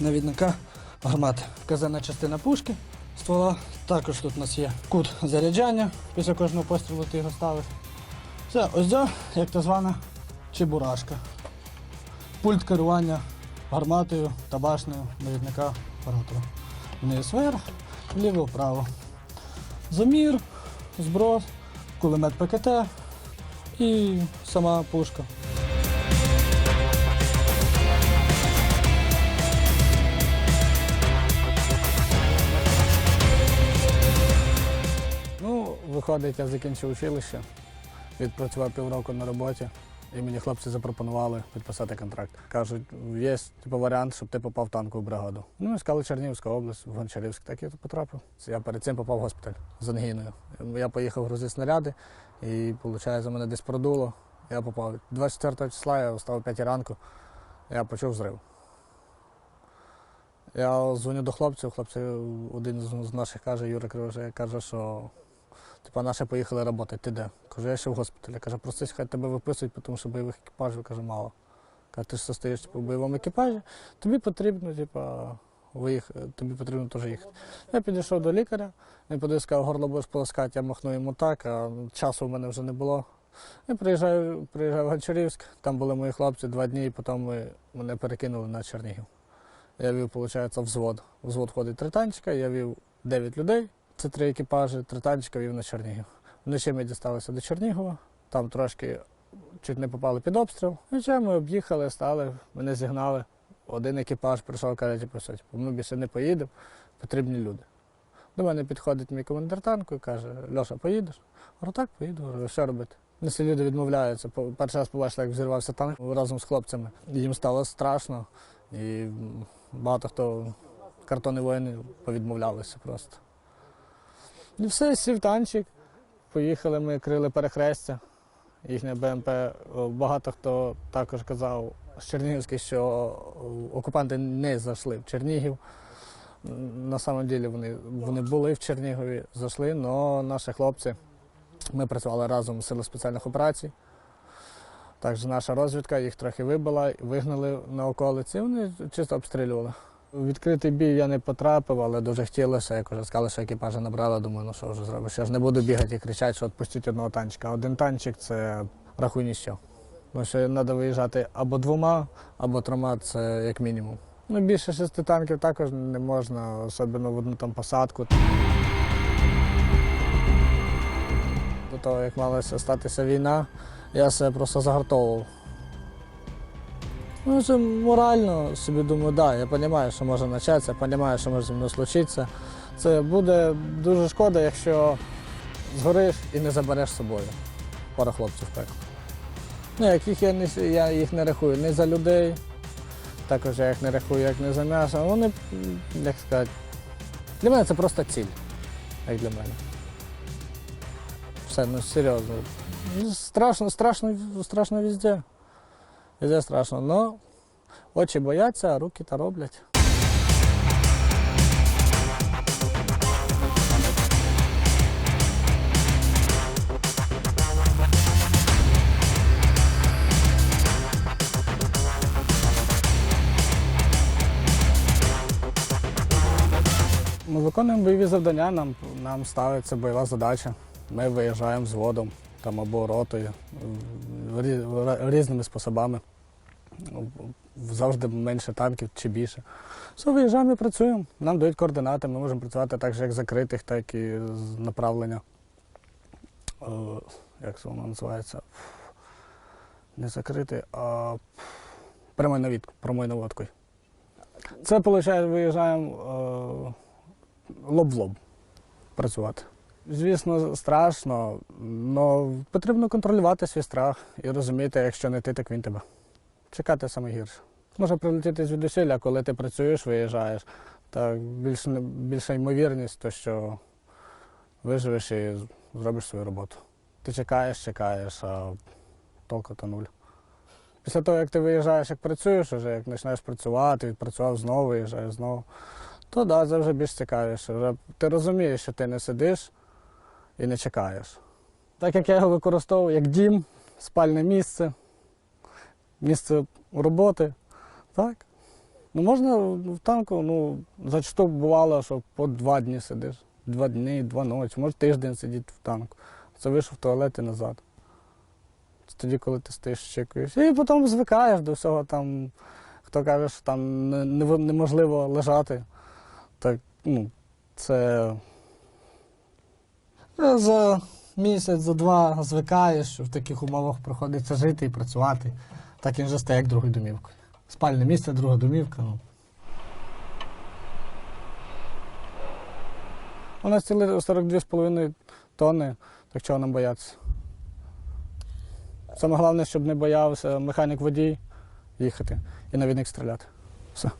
навідника гармати. Казенна частина пушки ствола. Також тут у нас є кут заряджання. Після кожного пострілу ти його ставиш. Це ось ця, як так звана чебурашка. Пульт керування гарматою та башнею навідника оператора. Вниз вверх, вліво вправо. Замір, зброс, кулемет ПКТ і сама пушка. Виходить, я закінчив училище, відпрацював півроку на роботі, і мені хлопці запропонували підписати контракт. Кажуть, є типу, варіант, щоб ти попав в танкову бригаду. Ну, сказали Чернігівська область, в Гончарівськ, так я потрапив. Я перед цим попав в госпіталь з ангіною. Я поїхав грузити снаряди, і, виходить, за мене десь продуло. Я попав 24 числа, я встав о 5 ранку, я почув зрив. Я дзвоню до хлопців, хлопці, один з наших каже, Юра Кривожей, каже, що типа наші поїхали працювати, ти де? Кажу, я ще в госпіталі. Каже, просись, хай тебе виписують, тому що бойових екіпажів каже, мало. Каже, ти ж состоїш типу, в бойовому екіпажі, тобі потрібно, типа, виїхати, тобі потрібно теж їхати. Я підійшов до лікаря, він подивився, сказав, горло будеш полоскати, я махнув йому так, а часу в мене вже не було. Я приїжджаю, приїжджаю в Гончарівськ, там були мої хлопці два дні, і потім ми, мене перекинули на Чернігів. Я вів, виходить, взвод. Взвод входить три танчика, я вів 9 людей, це три екіпажі, три танчика вів на Чернігів. Вночі ми дісталися до Чернігова, там трошки чуть не попали під обстріл. Хоча ми об'їхали, стали, мене зігнали. Один екіпаж прийшов, каже, типу, що типу, ми більше не поїдемо, потрібні люди. До мене підходить мій командир танку і каже, Льоша, поїдеш? Говорю, так, поїду. Говорю, що робити? Ну, Всі люди відмовляються. Перший раз побачили, як взірвався танк разом з хлопцями. Їм стало страшно. І багато хто картони воїни повідмовлялися просто. І все, сів танчик. Поїхали, ми крили перехрестя. Їхнє БМП. Багато хто також казав з Чернігівських, що окупанти не зайшли в Чернігів. На самом деле вони, вони були в Чернігові, зайшли, але наші хлопці, ми працювали разом з Сили спеціальних операцій. Також наша розвідка їх трохи вибила, вигнали на околиці, вони чисто обстрілювали. Відкритий бій я не потрапив, але дуже хотілося. Як вже сказали, що екіпажа набрали, думаю, ну що вже зробиш. Я ж не буду бігати і кричати, що відпустіть одного танчика. Один танчик це рахуй ніщо. Тому що треба виїжджати або двома, або трьома, це як мінімум. Ну, більше шести танків також не можна, особливо в одну там посадку. До того, як мала статися війна, я себе просто загартовував. Ну, це морально собі думаю, да, я розумію, що може початися, розумію, що може зі мною случитися. Це буде дуже шкода, якщо згориш і не забереш з собою пару хлопців пекло. Ну, яких я, не, я їх не рахую не за людей, також я їх не рахую як не за м'ясо. Вони, як сказати, для мене це просто ціль, як для мене. Все, ну серйозно. Страшно, страшно, страшно везде. Везде страшно, но очі бояться, а руки та роблять. Ми виконуємо бойові завдання, нам, нам ставиться бойова задача. Ми виїжджаємо взводом там або ротою різними способами. Завжди менше танків чи більше. Все, виїжджаємо і працюємо. Нам дають координати, ми можемо працювати так же, як закритих, так і з направлення. Е, Як це воно називається? Не закритий, а прямою наводкою. Це, виходить, виїжджаємо е, лоб в лоб працювати. Звісно, страшно, але потрібно контролювати свій страх і розуміти, якщо не ти, так він тебе. Чекати саме гірше. Може прилетіти звідусіль, а коли ти працюєш, виїжджаєш, так більш, більша ймовірність, то що виживеш і зробиш свою роботу. Ти чекаєш, чекаєш, а толку то нуль. Після того, як ти виїжджаєш, як працюєш, вже як починаєш працювати, відпрацював знову, виїжджаєш знову, то да, це вже більш цікавіше. Вже ти розумієш, що ти не сидиш і не чекаєш. Так як я його використовую як дім, спальне місце, місце роботи, так, Ну можна в танку, ну, зачасту бувало, що по два дні сидиш. Два дні, два ночі, може тиждень сидіти в танку. Це вийшов в туалет і назад. Це тоді, коли ти стоїш, чекаєш. І потім звикаєш до всього там. Хто каже, що там неможливо лежати. Так, ну, це За місяць, за два звикаєш, що в таких умовах приходиться жити і працювати. Так він вже стає як другою домівкою. Спальне місце, друга домівка. Ну. у нас ціли 42,5 тонни, так чого нам боятися. Саме головне, щоб не боявся механік водій їхати і навідник стріляти. Все.